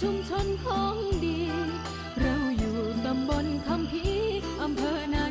ชุมชนของดี เราอยู่ตำบลคำพีอำเภอนา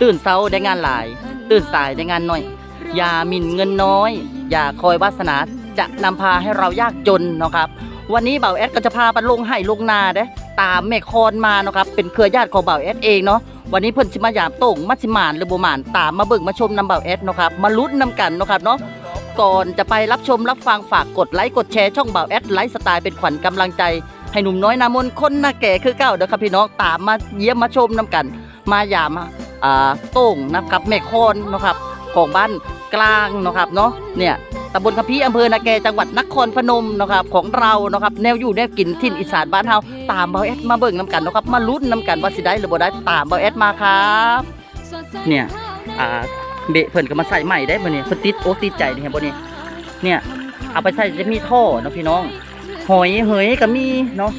ตื่นเช้าได้งานหลาย ตื่นสายได้งานน้อย อย่าหมิ่นเงินน้อย อย่าคอยวาสนาจะนำพาให้เรายากจนเนาะครับ วันนี้เบ่าวแอดก็จะพาไปลงให้ลงนาเด้ตามแม่คอนมาเนาะครับเป็นเครือญาติของเบ่าวแอดเองเนาะวันนี้เพิ่นสิมายามโต่งมัชิมานหรือบ่หมานตามมาเบิ่งมาชมนำเบ่าวแอดเนาะครับมาลุ้นนำกันเนาะครับเนาะก่อนจะไปรับชมรับฟังฝากกดไลค์กดแชร์ช่องเบ่าวแอดไลฟ์สไตล์เป็นขวัญกำลังใจ ให้หนุ่มน้อยนามนคนหน้าแก่คือเก้าเด้อครับพี่น้องตามมาเยี่ยมมาชมนำกัน มายามา อ่าโต่งนะครับแม่คอนนะครับของบ้านกลางนะครับเนาะเนี่ยตำบลคำพีอำเภอนาแกจังหวัดนครพนมนะครับของเรานะครับแนวอยู่แนวกินถิ่นอีสานบ้านเฮาตามเบาแอดมาเบิ่งนำกันนะครับมาลุ้นนำกันว่าสิได้หรือบ่ได้ตามเบาแอดมาครับเนี่ยอ่าเบะเพิ่นก็มาใส่ใหม่ได้บ่เนี่ยเพิ่นติดโอ้ติดใจนี่เห็นบ่เนี่ยเนี่ยเอาไปใส่จะมีท่อเนาะพี่น้อง หอยเหยก็มีเนาะ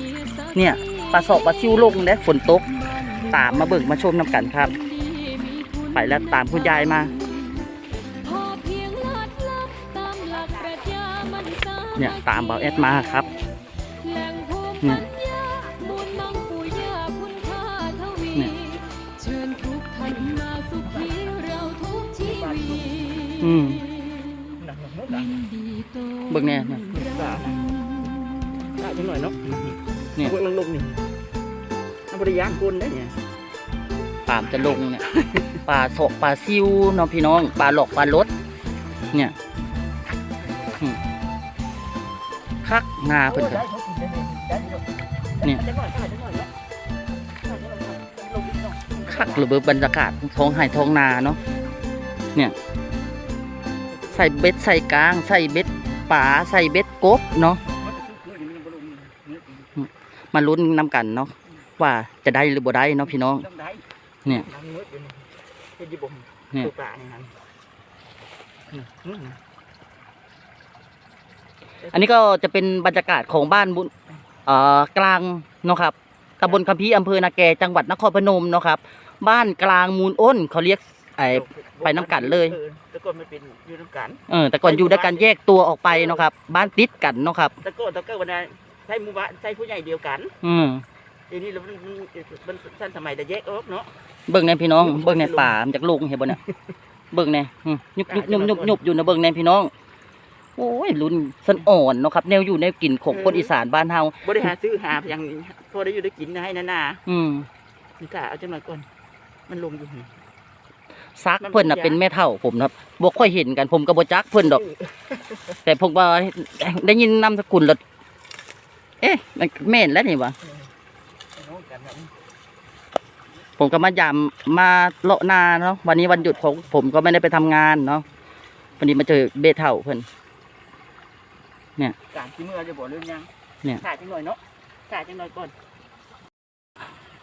เนี่ยปลาสอกปลาซิวลงได้ฝนตกตามมาเบิ่งมาชมนำกันครับ ไปแล้วตามคุณยายมาพอเพียงลาดลับตามหลักปรัชญามันสามัคคีเนี่ยตามเบาแอดมาครับแหล่งภูมิเนี่ปัยญญามูลมังปู่ย่าคุณค่าทวีเนี่ยเชิญทุกท่านมาสุขีเราทุกชีวิตอืมยินดีต้อนเบิ่งแน่เนี่ยรับได้จังหน่อยเนาะเนี่ยพวกลังลงนี่น้ำบริยางคนได้เนี่ยปามจะลงเนี่ย ปลาสกปลาซิวน้องพี่น้องปลาหลอกปลารสเนี่ยคักงาเพิ่นก็ได้เขากินได้เลยได้อยู่เนี่ยจังหน่อเนานอากาะคักหรือเบรรยากาศท้องไห่ท้องนาเนาะเนี่ยใส่เบ็ดใส่กลาง ใส่เบ็ดป่าใส่เบ็ดกบเนาะมันจะคือๆอยู่นี่มันบ่ลงนี่มาลุ้นนำกันเนาะว่าจะได้หรือบ่ได้เนาะพี่น้อง เนี่ย เฮ็ดอยู่บ่มเนี่ยตัวปลานี่นั่นอืมอืมอันนี้ก็จะเป็นบรรยากาศของบ้านบุญเอ่อกลางเนาะครับตำบลคำพีอำเภอนาแกจังหวัดนครพนมเนาะครับ บ้านกลางมูลอ้นเขาเรียกไอไปน้ำกันเลย ออแต่ก่อนมันเป็นอยู่น้ำกัน เออแต่ก่อนอยู่ด้วยกันแยกตัวออกไปเนาะครับ บ้านติดกันเนาะครับ แต่ก่อนแต่ก่อนวันนั้นใช้หมู่บ้านใช้ผู้ใหญ่เดียวกันอืมเดี๋ยวนี้เรามันมันมันท่านสมัยแต่แยกออกเนาะ เบิ่งในพี่น้อง เบิ่งในป่ามันจากลงเห็นบ่เนี่ยเบิ่งในอืมยุบยุบยุบยุบยุบอยู่นะเบิ่งในพี่น้อง โอ้ยลุ้นสันอ่อนเนาะครับ แนวอยู่แนวกินของคนอีสานบ้านเฮาบริหารซื้อหาอย่างพอได้อยู่ได้กินนะให้นานาอืมนี่กะเอาจังหน่อยก่อนมันลงอยู่นี่ซักเพิ่นน่ะเป็นแม่เฒ่าผมนะครับบ่ค่อยเห็นกันผมก็บ่จักเพิ่นดอก แต่ผมว่าได้ยินนามสกุลแล้วเอ๊ะมันแม่นแล้วนี่วะ น้องกันแบบนี้ ผมก็มายามมาเลาะนาเนาะวันนี้วันหยุดของผมก็ไม่ได้ไปทำงานเนาะวันนี้มาเจอเบเท่าเพิ่นการที่เมื่อจะบอกเรื่องยังเนี่ยถ่ายจังหน่อยเนาะถ่ายจังหน่อยก่อน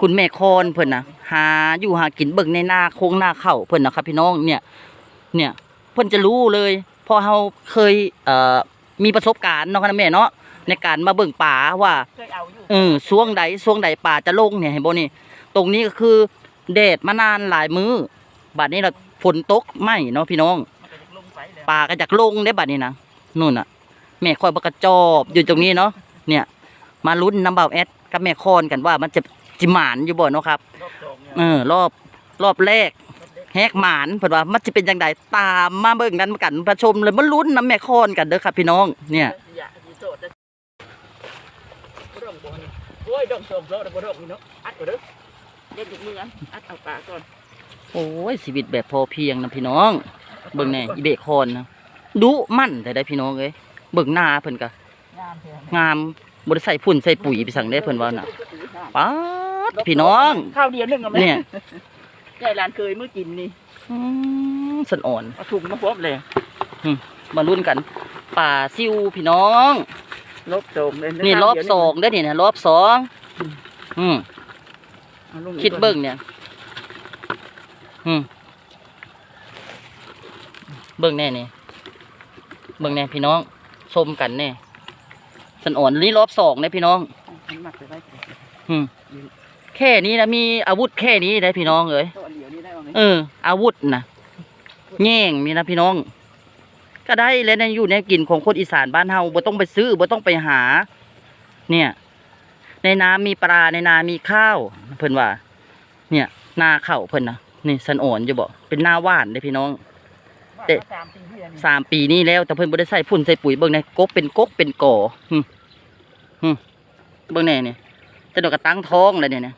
คุณแม่คอนเพิ่นนะหาอยู่หากินเบิ่งในนาโค้งนาเข้าเพิ่นนะครับ พี่น้องเนี่ย เนี่ยเพิ่นจะรู้เลยเพอเฮาเคยเอ่อมีประสบการณ์เนาะครับแม่เนาะในการมาเบิ่งป่าว่าเคยเอาอยู่เออช่วงใดช่วงใดป่าจะลงเนี่ยเห็นบ่นี่ ตรงนี้ก็คือแดดมานานหลายมื้อบัดนี้เราฝนตกไหมเนาะพี่น้องมันก็จะลงไปแล้วป่าก็จากลงได้บัดนี้นะนู่นน่ะ แม่คอยบกระจอบอยู่ตรงนี้เนาะเนี่ย มาลุ้นน้ำเบาแอดกับแม่คอนกันว่ามันจะจิหมานอยู่บ่เนาะครับรอบสองเนี่ยเออรอบรอบแรกรอบเด็กแฮกหมานเพิ่นว่ามันจะเป็นจังไดตามมาเบิ่งกันกันประชมเลยมาลุ้นน้ำแม่คอนกันเด้อครับพี่น้องเนี่ยอย่าสิโสดนะบ่ต้องบ่นี่โอ้ยดองโสมโลดบ่ต้องนี่เนาะอัดก่อนเด้อ เล่นทุกมืออันอัดเอาปากก่อนโอ้ยชีวิตแบบพอเพียงนะพี่น้องเบิ่งแน่อีเบคอนนะดุมั่นแต่ได้พี่น้องเอ้ยเบิ่งหน้าเพิ่นก็งามแท้งามบ่ได้ใส่ฝุ่นใส่ปุ๋ยไปสั่งได้เพิ่นว่าน่ะป๊าดพี่น้องข้าวเดียวนึงเอาไหมเนี่ยยายหลานเคยมื้อกินนี่อืมสันอ่อนเอาถุงมาพบเลยมาลุ้นกัน ป่าซิวพี่น้องลบโสมเลยนี่รอบสองได้อนี่นะรอบสองอืมเอาลง คิดเบิ่งเนี่ย อืมเบิ่งแน่นี่เบิ่งแน่พี่น้องชมกันแน่สันอ่อนนี่รอบสองนะพี่น้องมันหมักไปไว้อืมแค่นี้นะมีอาวุธแค่นี้ได้พี่น้องเอ้ยตัวเดียวนี่ได้เอาไหมเออ อาวุธนะแง่งนี่นะพี่น้อง ก็ได้แล้วในะอยู่ในกินของคนอีสานบ้านเฮาบ่ต้องไปซื้อบ่ต้องไปหา เนี่ย ในน้ำมีปลาในนามีข้าวเพิ่นว่า เนี่ยนาข้าวเพิ่นนะนี่สันอ่อนอยู่บ่เป็นนาหวานเด้พี่น้องเตะสามปีที่แล้วนี่สามปีนี้แล้วแต่เพิ่นบ่ได้ใส่ฝุ่นใส่ปุ๋ยเบิ่งในกกเป็นกกเป็นก่อหึหึเบิ่งแน่นี่แต่ดอกกระตั้งท้องเลยเนี่ยนะ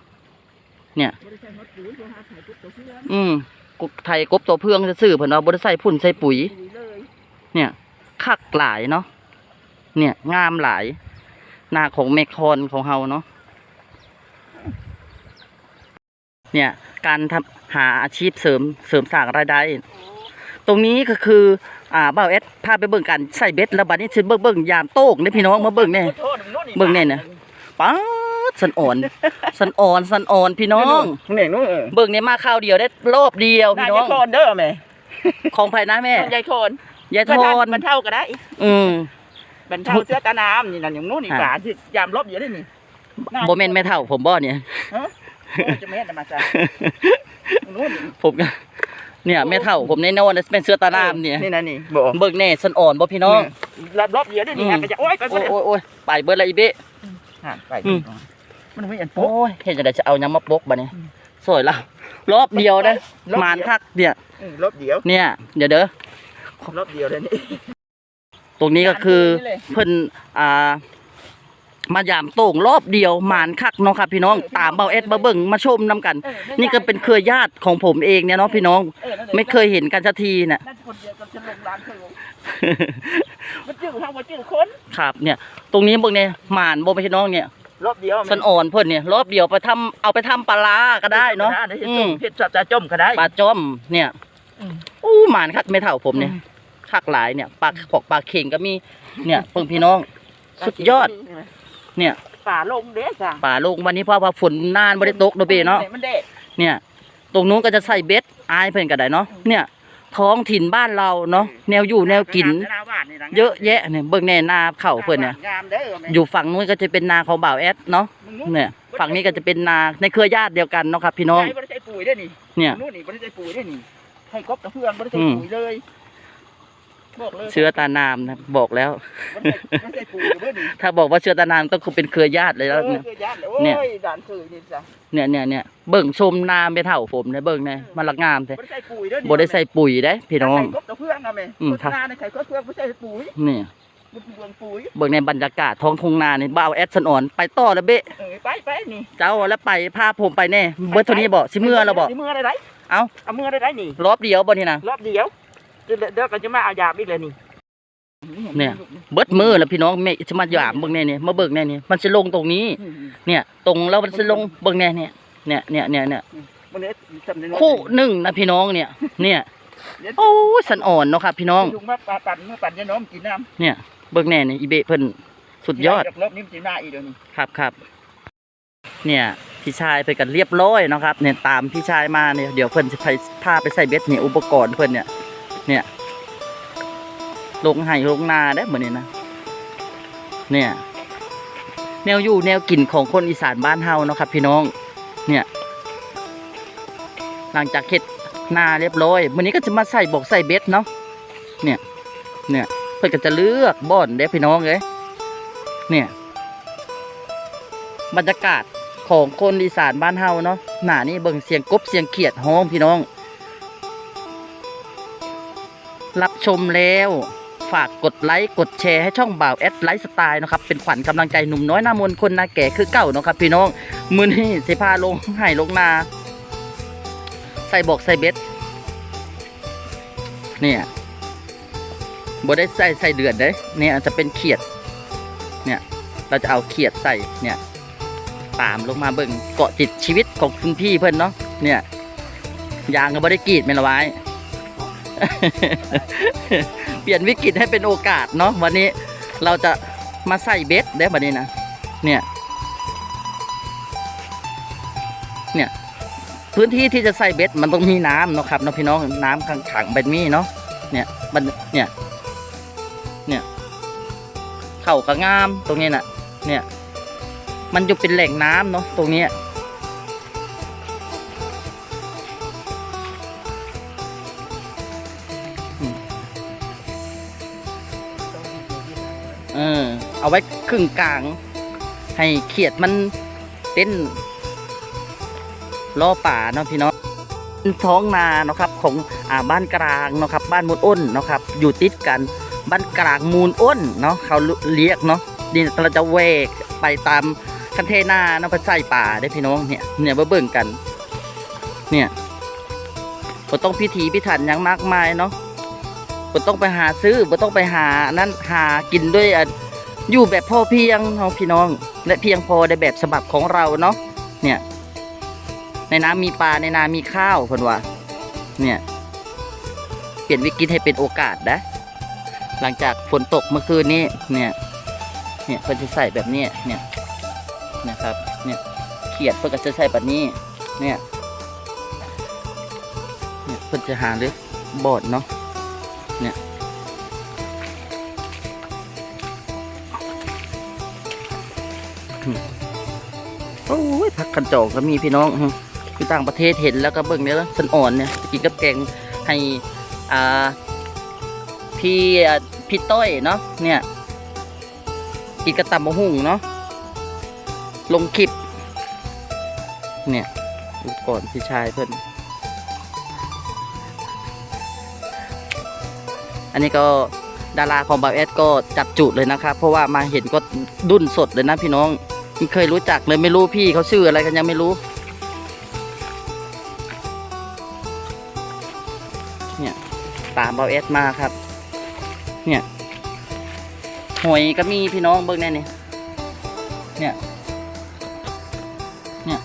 บ่ได้ใช้ฮอตปุ๋ยบ่หาไข่ปุ๊บตัวเพื่อนอืมกกไทยกบตัวเพื่องซื่อๆเพิ่นว่าบ่ได้ใส่ฝุ่นใส่ปุ๋ยปุ๋ยเลยเนี่ยคักหลายเนาะเนี่ยงามหลาย หน้าของเมคอนของเฮาเนาะเนี่ยการทำหาอาชีพเสริมเสริมสร้างรายได้ ตรงนี้ก็คืออ่าบ่าวเอสพาไปเบิ่งกันใส่เบ็ดแล้วบัดนี้สิเบิ่งเบิ่งยามโต้งนี่พี่น้องมาเบิ่งแน่โทษโน่นเบิ่งแน่น่ะป๊าดสันอ่อน สันอ่อนสันอ่อนพี่น้องนี่นู่นเออเบิ่งในมาข้าวเดียวได้รอบเดียวพี่น้องยายโคนเด้อแม่ของภายนะแม่ยายโคนยายทอนมันเท่าก็ได้ อืม มันเท่าเสื้อตาน้ำนี่นั่นอย่างนู้นนี่ฮะฝาที่ยามลบอยู่ได้นี่บ่แม่นแม่เฒ่าผมบ่เนี่ยโอ้จะแม่นมาจ้ะนู้นนี่ผมก็เนี่ยแม่เฒ่าผมแน่นอนเป็นเสื้อตาลามเนี่ยนี่นะนี่บอกเบิกแน่สันอ่อนบ่พี่น้องรับรอบเดียวได้นี่อืมฮะก็จะโอ้ยไปไปโอ้ยโอ้ยโอ้ยไปเบิดละอีเบะหันไปอืมมันไม่เห็นโอ้ปุ๊บยเห็นจะได้จะเอายังมาปกบัดนี้อืมสวยละรอบเดียวนะรอบเดียวหมานคักเนี่ยอืมรอบเดียวเนี่ยเดี๋ยวเด้อรอบเดียวเลยนี่ ตรงนี้ก็คือนี่เลยเพิ่นอ่ามายามโต่งรอบเดียวหมานคักเนาะครับพี่น้องตามเบาเอสมาเบิ่งมาชมนํกันเออนี่ก็เป็นเครือญาติของผมเองเนี่ยเนาะพี่น้องออนั่นแหละไม่เคยเห็นกันสักทีน่ะนั่นคนเดียวกับฉันลงร้านเคยลงมันจื้อทางมันจื้อคนครับเนี่ย ตรงนี้เบิ่งเนี่ยหมานบ่พี่น้องเนี่ยรอบเดียวสันอ่อนเพิ่นเนี่ยรอบเดียวไปทำเอาไปทำปลาร้าก็ได้เนาะอือืมมเฮ็ดจับจะจมก็ได้ปลาจ้อมเนี่ยอืมอู้หมานคักไม่เท่าผมเนี่ย คักหลายเนี่ยปลาขอกปลาเข่งก็มีเนี่ยเพิ่งพี่น้อง สุดยอด เนี่ยป่าลงเด้จ้ะป่าลงวันนี้เพราะว่าฝนนานบ่ได้ตกเนาะเบเนาะมันเด็ดเนี่ย ตรงนู้นก็จะใส่เบ็ดอายเพิ่นก็ได้เนาะเนี่ย ท้องถิ่นบ้านเราเนาะแนวอยู่แนวกิน เยอะแยะเนี่ยเบิ่งแน่นาเข่าเพิ่นเนี่ยงามเด้อแม่อยู่ฝั่งนู้นก็จะเป็นนาของบ่าวแอดเนาะมึงนู้นเนี่ยฝั่งนี้ก็จะเป็นนาในเครือญาติเดียวกันเนาะครับ พี่น้องใช้บ่ได้ใช้ปุ๋ยได้อนี่เนี่ยนู่นนี่บ่ได้ใช้ปุ๋ยได้อนี่ให้กบกับเพื่อนบ่ได้ใช้อืมปุ๋ยเลย บอกเลยเชื้อตานามนะบอกแล้วบ่ได้บ่ได้ใช้ปุ๋ยเด้อนี่ถ้าบอกว่าเชื้อตานามต้องคือเป็นเครือญาติเลยแล้วเนี่ยเออคือยานโเนี่ยอ้ยด่านเคยนี่จ้ะเนี่ยเนี่ยเนี่ยเบิ่งชมนาไม่เท่าผมเนี่ยเบิ่งเนี่ยมันละงามแท้บ่ได้ใช้ปุ๋ยเด้อนี่บ่ได้ใส่ปุ๋ยได้พี่น้อง ใส่กบกับเพื่อนนะแม่อืมโฆษณาในไข่กบเพื่อนบ่ใช้ปุ๋ยนี่บ่เปลืองปุ๋ยเบิ่งในบรรยากาศท้องทุ่งนานี่บ่าวแอดสันอ่อนไปต่อแล้วเบะเออไปไปนี่เจ้าแล้วไปพาผมไปแน่เบิดเท่านี้บ่สิเมื่อแล้วบ่สิเมื่อได้ไดเอ้าเอาเมื่อได้ไดนี่รอบเดียวบ่นี่นะรอบเดียว เดี๋ยวเดี๋ยวก็จะมาเอายาอีกเลยนี่เนี่ยเบิดมือแล้วพี่น้องแม่จะมาหยามเบิ่งแน่นี่มาเบิ่งแน่นี่มันสิลงตรงนี้อืมเนี่ย ตรงแล้วมันสิลงเบิ่งแน่เนี่ยเนี่ยเนี่ยเนี่ยเนี่ยวันนี้จำได้คู่หนึ่งนะพี่น้องเนี่ย เนี่ยโอ้ยสันอ่อนเนาะครับพี่น้องลุงมาปาปั่นมาปั่นยาน้อมกินน้ำเนี่ยเบิ่งแน่นี่อีเบะเพิ่นสุดยอดรอบนี้มันสิมาอีกเดี๋ยวนี้ครับครับเนี่ยพี่ชายไปกันเรียบร้อยเนาะครับเนี่ยตามพี่ชายมาเนี่ยเดี๋ยวเพิ่นจะไปพาไปใส่เบ็ดเนี่ยอุปกรณ์เพิ่นเนี่ย เนี่ยลงไห้ลงนาได้เหมือนนี้นะ เนี่ย แนวอยู่แนวกินของคนอีสานบ้านเฮาเนาะครับ พี่น้อง เนี่ย หลังจากเฮ็ดนาเรียบร้อยวันนี้ก็จะมาใส่บอกใส่เบ็ดเนาะ เนี่ย เนี่ย เพิ่นก็จะเลือกบ่อนเด้พี่น้องเอ้ยเนี่ย บรรยากาศของคนอีสานบ้านเฮาเนาะหน้านี่เบิ่งเสียงกบเสียงเขียดฮ้องพี่น้อง รับชมแล้ว ฝากกดไลค์กดแชร์ให้ช่องบ่าวแอดไลฟ์สไตล์นะครับ เป็นขวัญกำลังใจหนุ่มน้อยหน้ามนต์คนนาแก่คือเก่าเนาะครับ พี่น้องมือนี้สิพาลงให้ลงนา ใส่บอกใส่เบ็ดเนี่ยบได้ใส่ใส่เดือดเด้เนี่ยจะเป็นเขียด เนี่ยเราจะเอาเขียดใส่เนี่ยตามลงมาเบิ่งเกาะจิตชีวิตของคุณพี่เพิ่อนเนาะเนี่ยยางก็บ่ได้กรีดแม่ละไว้ เปลี่ยนวิกฤตให้เป็นโอกาสเนาะวันนี้เราจะมาใส่เบ็ดได้บัดนี้นะเนี่ยเนี่ยพื้นที่ที่จะใส่เบ็ดมันต้องมีน้ำเนาะครับเนาะพี่น้องน้ำขังๆแบบนี้เนาะเนี่ยมันเนี่ยเนี่ยเข่ากระงามตรงนี้น่ะเนี่ยมันจะเป็นแหล่งน้ำเนาะตรงนี้ เออ เอาไว้ครึ่งกลาง ให้เขียดมันเต้นล่อป่าเนาะพี่น้องท้องนาเนาะครับของอ่าบ้านกลางเนาะครับ บ้านมูลอ้นเนาะครับ อยู่ติดกันบ้านกลางมูลอ้นเนาะเขาเรียกเนาะนี่เราจะเวกไปตามคันเทนาเนาะไปใส่ป่าได้พี่น้องเนี่ยเนี่ยมาเบิ่งกัน เนี่ยบ่ต้องพิธีพิถันหยังมากมายเนาะ บ่ต้องไปหาซื้อบ่ต้องไปหานั้นหากินด้วยอยู่แบบพอเพียงเนาะพี่น้อง และเพียงพอในแบบฉบับของเราเนาะเนี่ย ในน้ำมีปลาในนามีข้าวเพิ่นว่าเนี่ยเปลี่ยนวิกฤตให้เป็นโอกาสนะหลังจากฝนตกเมื่อคืนนี้เนี่ยเนี่ยเพิ่นจะใส่แบบนี้เนี่ยนะครับเนี่ยเขียดเพิ่นก็จะใส่แบบนี้เนี่ยเนี่ยเพิ่นจะหาหรือบอดเนาะ เนี่ยอืมโอ้ยผักขันจอกก็มีพี่น้องอือยู่ต่างประเทศเห็นแล้วก็เบิ่งเนี่ยสันอ่อนเนี่ยกินกับแกงให้อ่าพี่พี่ต้อยเนาะเนี่ยกินกระตำมะหุ่งเนาะลงคลิป เนี่ยดูก่อนพี่ชายเพื่อน นนี้ก็ดาราของบาเอสก็จับจุดเลยนะครับ เพราะว่ามาเห็นก็ดุนสดเลยนะพี่น้องไม่เคยรู้จักเลยไม่รู้พี่เขาชื่ออะไรกันยังไม่รู้ เนี่ยตามบาเอสมาครับ เนี่ยหอยก็มีพี่น้องเบิ่งแน่นี่เนี่ยเนี่ย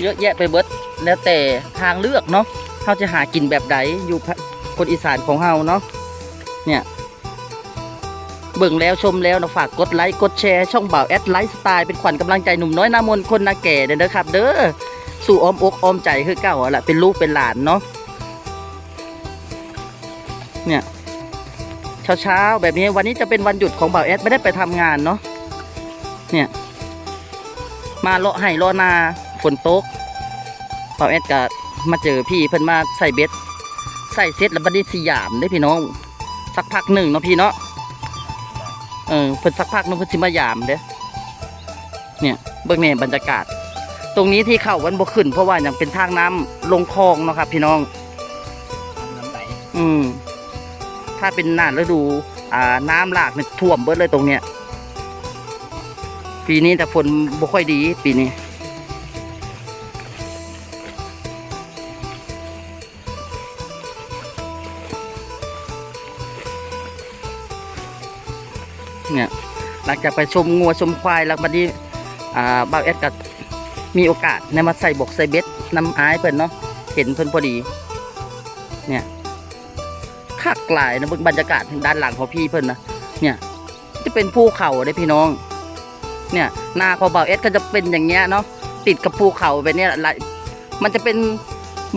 เยอะแยะไปเบิดแล้วแต่ทางเลือกเนาะเขาจะหากินแบบใดอยู่ คนอีสานของเฮาเนาะเนี่ยเบิ่งแล้วชมแล้วนะฝากกดไลค์กดแชร์ช่องบ่าวแอดไลฟ์สไตล์เป็นขวัญกำลังใจหนุ่มน้อยหน้ามน์คนนาแก่เด้อนะครับ เด้อสู่อ้อมอกอ้อมใจคือเก่าอะแหละเป็นลูกเป็นหลานเนาะเนี่ยเช้าเช้าๆแบบนี้วันนี้จะเป็นวันหยุดของบ่าวแอดไม่ได้ไปทำงานเนาะเนี่ย มาเลาะไห่เลาะนาฝนตกบ่าวแอดก็มาเจอพี่เพิ่นมาใส่เบ็ด ใส่เซ็ตแล้วบัดนี้สยามได้พี่น้อง สักพักหนึ่งเนาะพี่เนาะเออเพิ่นสักพักนึงเพิ่นสิมายามเด้เนี่ยเบิ่งแน่บรรยากาศ ตรงนี้ที่เข้าวันบ่ขึ้น เพราะว่ายังเป็นทางน้ำลงคลองเนาะครับ พี่น้องน้ำไหลอืมถ้าเป็นหน้าฤดู อ่า น้ำหลากเนี่ยท่วมเบิดเลยตรงเนี้ยปีนี้แต่ฝนบ่ค่อยดีปีนี้ จากไปชมงัวชมควายแล้วบัดนี้อ่าบ่าวเอ็ดก็มีโอกาสในมาใส่บกใส่เบ็ดน้ำอายเพิ่นเนาะเห็นเพิ่นพอดี เนี่ยคักหลายนะบรรยากาศทางด้านหลังของพี่เพิ่นนะเนี่ย จะเป็นภูเขาได้พี่น้อง เนี่ยหน้าของเบาเอสก็จะเป็นอย่างเงี้ยเนาะติดกับภูเขาแบบเนี้ยหลายมันจะเป็น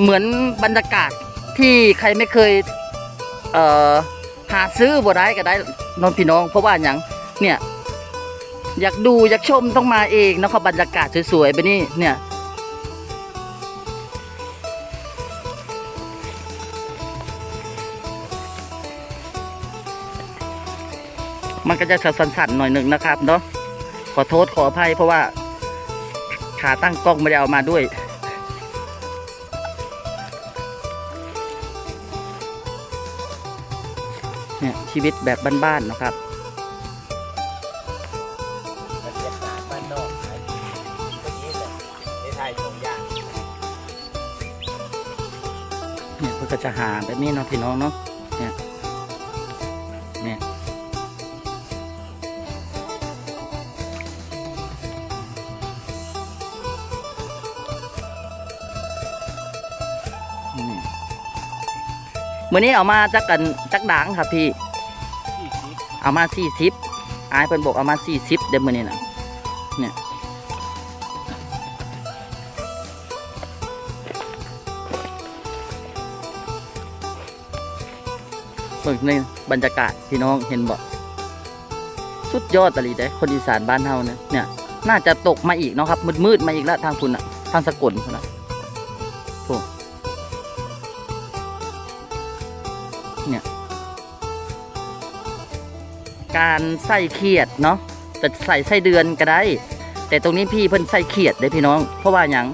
เหมือนบรรยากาศที่ใครไม่เคยเอ่อหาซื้อบ่ได้ก็ได้นอนพี่น้อง เพราะว่าอย่างเนี่ย อยากดูอยากชมต้องมาเองนะเขาบรรยากาศสวยๆแบบนี้เนี่ยมันก็จะสั่นๆหน่อยหนึ่งนะครับเนาะขอโทษขออภัยเพราะว่าขาตั้งกล้องไม่ได้เอามาด้วย เนี่ยชีวิตแบบบ้านๆนะครับ หาแบบนี้เนาะพี่น้องเนาะเนี่ยเนี่ยนี่มื่อนี้เอามาจักกันจักด่างครับพี่ที่ชิคเอามาสี่สิบอายเพิ่นบอกเอามาสี่สิบเดี๋ยวมื้อนี้นะเนี่ย เบิ่งในบรรยากาศพี่น้องเห็นบ่สุดยอดตะลีเด้คนอีสานบ้านเฮาเนี่ยเนี่ยน่าจะตกมาอีกเนาะครับ มืดๆมาอีกแล้วทางคุณน่ะทางสกลพุ่นน่ะโอ้เนี่ยการใส่เขียดเนาะจะใส่ไส้เดือนก็ได้ แต่ตรงนี้พี่เพิ่นใส่เขียดได้พี่น้อง เพราะว่าหยัง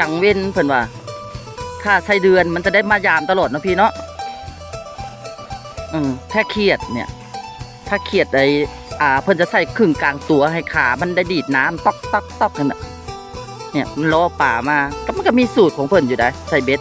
กังเว้นเพิ่นว่า ถ้าไส้เดือนมันจะได้มายามตลอดเนาะพี่เนาะ อืมถ้าเครียดเนี่ย ถ้าเครียดไออ่า เพิ่นจะใส่ครึ่งกลางตัวให้ขามันได้ดีดน้ำตอกตอกตอกกันน่ะเนี่ยมันล่อป่ามาก็มันก็มีสูตรของเพิ่นอยู่ได้ใส่เบ็ด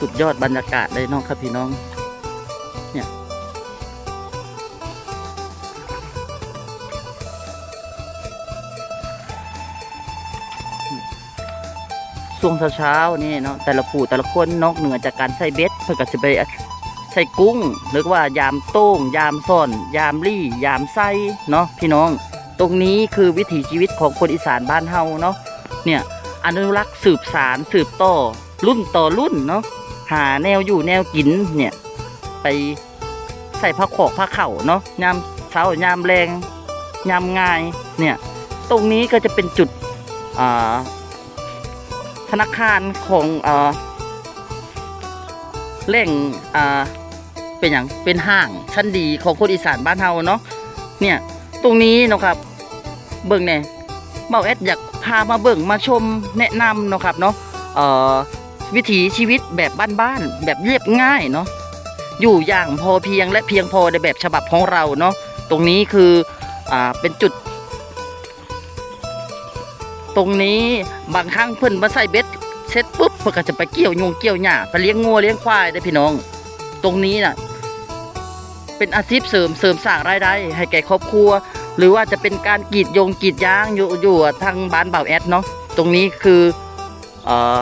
สุดยอดบรรยากาศเลยเน้องครับพี่น้อง เนี่ย ช่วงเช้าๆนี่เนาะแต่ละผู้แต่ละคนนอกเหนือจากการใส่เบ็ดเพื่อก็จะไปใส่กุ้ง หรือว่ายามโต้ง ยามซ่อน ยามรี่ ยามไส้เนาะพี่น้อง ตรงนี้คือวิถีชีวิตของคนอีสานบ้านเฮาเนาะเนี่ยอนุรักษ์สืบสารสืบต่อรุ่นต่อรุ่นเนาะ หาแนวอยู่แนวกินเนี่ย ไปใส่ผ้าขอกผ้าเข่าเนาะยามเช้ายามแรงยามง่ายเนี่ย ตรงนี้ก็จะเป็นจุดธนาคารของเอ่อแหล่งเป็นอย่างเป็นห้างชั้นดีของคนอีสานบ้านเฮาเนาะเนี่ยตรงนี้เนาะครับ เบิ่งเนี่ยเบาแอดอยากพามาเบิ่งมาชมแนะนำเนาะครับเนาะเอ่อ วิถีชีวิตแบบบ้านๆแบบเรียบง่ายเนาะอยู่อย่างพอเพียงและเพียงพอในแบบฉบับของเราเนาะตรงนี้คืออ่าเป็นจุด ตรงนี้บางครั้งเพิ่นมาใส่เบ็ดเสร็จปุ๊บเพิ่นก็จะไปเกี่ยวยงเกี่ยวหญ้าไปเลี้ยงงัวเลี้ยงควายได้พี่น้อง ตรงนี้น่ะ เป็นอาชีพเสริมเสริมสร้างรายได้ ให้แก่ครอบครัว หรือว่าจะเป็นการกรีดยงกรีดยางอยู่อยู่ทางบ้านเบาแอดเนาะตรงนี้คือเอ่อ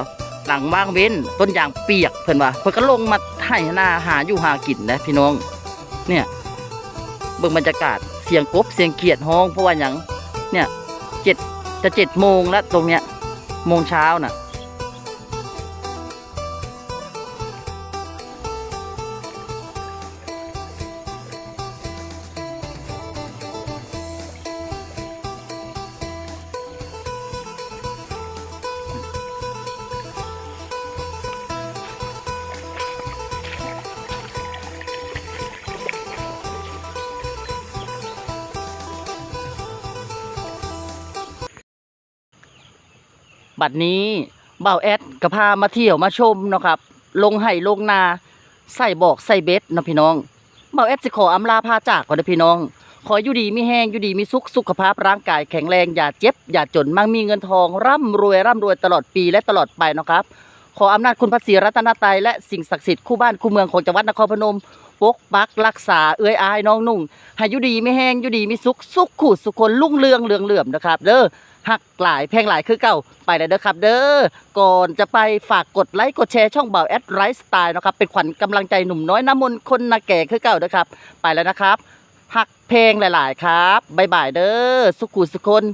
หลังว่างเว้น ต้นยางเปียกเพิ่นว่าเพื่อนก็ลงมาไถนาหาอยู่หากินนะพี่น้อง เนี่ยเบิ่งบรรยากาศเสียงกบเสียงเขียดห้องเพราะว่าหยังเนี่ยเจ็ดจะเจ็ดโมงแล้วตรงเนี้ยโมงเช้าน่ะ บัดนี้เบ่าแอดก็พามาเที่ยวมาชมเนาะครับ ลงไห่ลงนาใส่บอกใส่เบ็ดนะพี่น้องเบ่าแอดสิขออำลาพาจากก่อนเด้อพี่น้อง ขออยู่ดีมีแห้งอยู่ดีมีสุขสุขภาพร่างกายแข็งแรงอย่าเจ็บ อย่าจนมั่งมีเงินทอง ร่ำรวยร่ำรวยตลอดปีและตลอดไปนะครับ ขออำนาจคุณพระศรีรัตนตรัยและสิ่งศักดิ์สิทธิ์คู่บ้านคู่เมืองของจังหวัดนครพนมปกปักรักษาเอื้อยอายน้องนุ่งให้อยู่ดีไม่แห้งอยู่ดีมีสุขสุขขู่สุขคนลุ่งเรืองเรืองเหลื่อมนะครับเด้อ หักหลายแพงหลายคือเก่าไปเลยเด้อครับ เด้อก่อนจะไปฝากกดไลค์กดแชร์ช่องเบาแอดไรสไตล์นะครับเป็นขวัญกำลังใจหนุ่มน้อยน้ำมนต์คนนาแก่คือเก่าเด้อครับ ไปแล้วนะครับหักเพลงหลาย ๆ ครับบ๊ายบายเด้อสุขุสุคน